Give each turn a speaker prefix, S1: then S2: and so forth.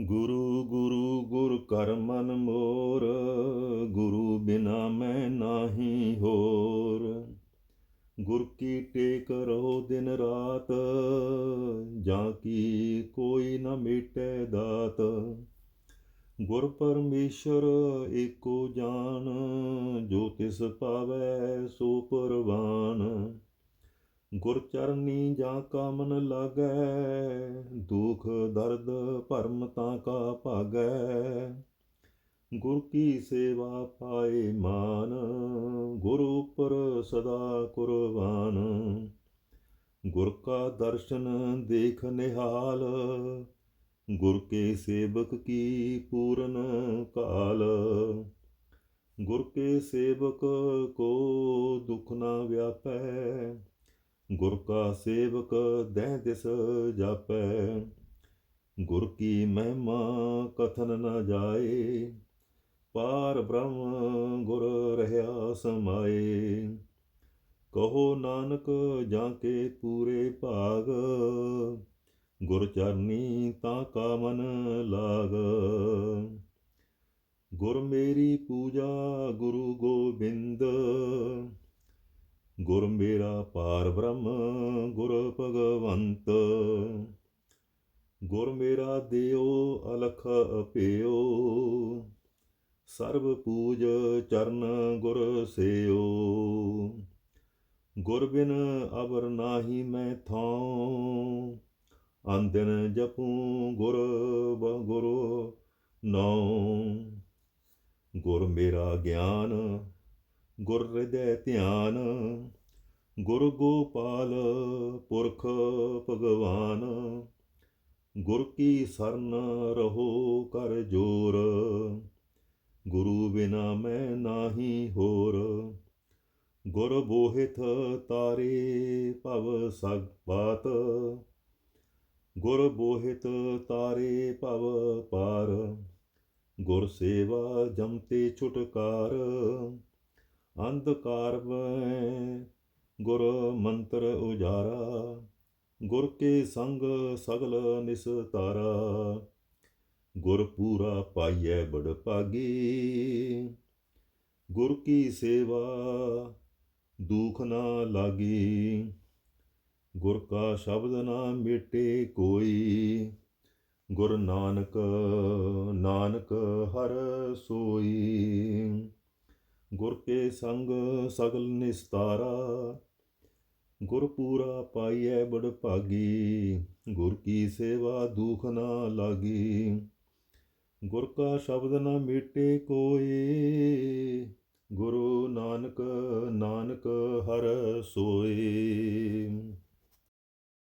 S1: ਗੁਰੂ ਗੁਰੂ ਗੁਰ ਕਰ ਮਨ ਮੋਰ, ਗੁਰੂ ਬਿਨਾ ਮੈਂ ਨਾਹੀ ਹੋਰ। ਗੁਰ ਕੀ ਟੇਕ ਰਹੋ ਦਿਨ ਰਾਤ, ਜਾਂ ਕੀ ਕੋਈ ਨ ਮੇਟੈ ਦਾਤ। ਗੁਰ ਪਰਮੇਸ਼ਰ ਏਕੋ ਜਾਨ, ਜੋ ਤਿਸ ਪਾਵੈ ਸੋ ਪਰਵਾਨ। ਗੁਰ ਚਰਨੀ ਜਾਂ ਕਾ ਮਨ ਲਾਗੈ, ਦੁਖ ਦਰਦ ਭਰਮ ਤਾਂ ਕਾ ਭਾਗੈ। ਗੁਰ ਕੀ ਸੇਵਾ ਪਾਏ ਮਾਨ, ਗੁਰ ਉਪਰ ਸਦਾ ਕੁਰਬਾਨ। ਗੁਰ ਕਾ ਦਰਸ਼ਨ ਦੇਖ ਨਿਹਾਲ, ਗੁਰ ਕੇ ਸੇਵਕ ਕੀ ਪੂਰਨ ਕਾਲ। ਗੁਰ ਕੇ ਸੇਵਕ ਕੋ ਦੁਖ ਨਾ ਵਿਆਪੈ ਗੁਰ ਕਾ ਸੇਵਕ ਦਹਿ ਦਿਸ ਜਾਪੈ, ਗੁਰ ਕੀ ਮਹਿਮਾ ਕਥਨ ਨ ਜਾਏ, ਪਾਰ ਬ੍ਰਹਮ ਗੁਰ ਰਹਾ ਸਮਾਏ। ਕਹੋ ਨਾਨਕ ਜਾਂ ਕੇ ਪੂਰੇ ਭਾਗ, ਗੁਰ ਚਰਨੀ ਤਾਂ ਕਾ ਮਨ ਲਾਗ। ਗੁਰ ਮੇਰੀ ਪੂਜਾ ਗੁਰੂ ਗੋਬਿੰਦ ਗੁਰ ਮੇਰਾ ਪਾਰ ਬ੍ਰਹਮ, ਗੁਰ ਭਗਵੰਤ। ਗੁਰ ਮੇਰਾ ਦਿਓ, ਅਲਖ ਅਪਿਓ। ਸਰਬ ਪੂਜ ਚਰਨ ਗੁਰ ਸੇਓ। ਗੁਰ ਬਿਨ ਅਵਰ ਨਾਹੀ ਮੈਂ ਥਾਉ। ਅੰਦਨ ਜਪੂ ਗੁਰ ਬ ਗੁਰੂ ਗੁਰ ਮੇਰਾ ਗਿਆਨ ਗੁਰ ਹਿਰਦੈ ਧਿਆਨ, ਗੁਰ ਗੋਪਾਲ ਪੁਰਖ ਭਗਵਾਨ। ਗੁਰ ਕੀ ਸਰਨ ਰਹੋ ਕਰ ਜੋਰ, ਗੁਰੂ ਬਿਨਾ ਮੈਂ ਨਾਹੀ ਹੋਰ। ਗੁਰ ਬੋਹਿਥ ਤਾਰੇ ਭਵ ਸਗ ਬਾਤ ਗੁਰ ਬੋਹਿਤ ਤਾਰੇ ਭਵ ਪਾਰ। ਗੁਰ ਸੇਵਾ ਜਮਤੇ ਛੁਟਕਾਰ ਅੰਧਕਾਰ ਵੈ ਗੁਰ ਮੰਤਰ ਉਜਾਰਾ, ਗੁਰ ਕੇ ਸੰਗ ਸਗਲ ਨਿਸਤਾਰਾ ਗੁਰ ਪੂਰਾ ਪਾਈਐ ਬੜ ਪਾਗੀ ਗੁਰ ਕੀ ਸੇਵਾ ਦੁਖ ਨਾ ਲਾਗੀ। ਗੁਰ ਕਾ ਸ਼ਬਦ ਨਾ ਮਿਟੇ ਕੋਈ, ਗੁਰ ਨਾਨਕ ਨਾਨਕ ਹਰ ਸੋਈ। ਗੁਰ ਕੇ ਸੰਗ ਸਗਲ ਨਿਸਤਾਰਾ, ਗੁਰ ਪੂਰਾ ਪਾਈਐ ਬੜ ਭਾਗੀ, ਗੁਰ ਕੀ ਸੇਵਾ ਦੁਖ ਨਾ ਲਾਗੀ, ਗੁਰ ਕਾ ਸ਼ਬਦ ਨਾ ਮਿਟੇ ਕੋਈ, ਗੁਰੂ ਨਾਨਕ ਨਾਨਕ ਹਰ ਸੋਏ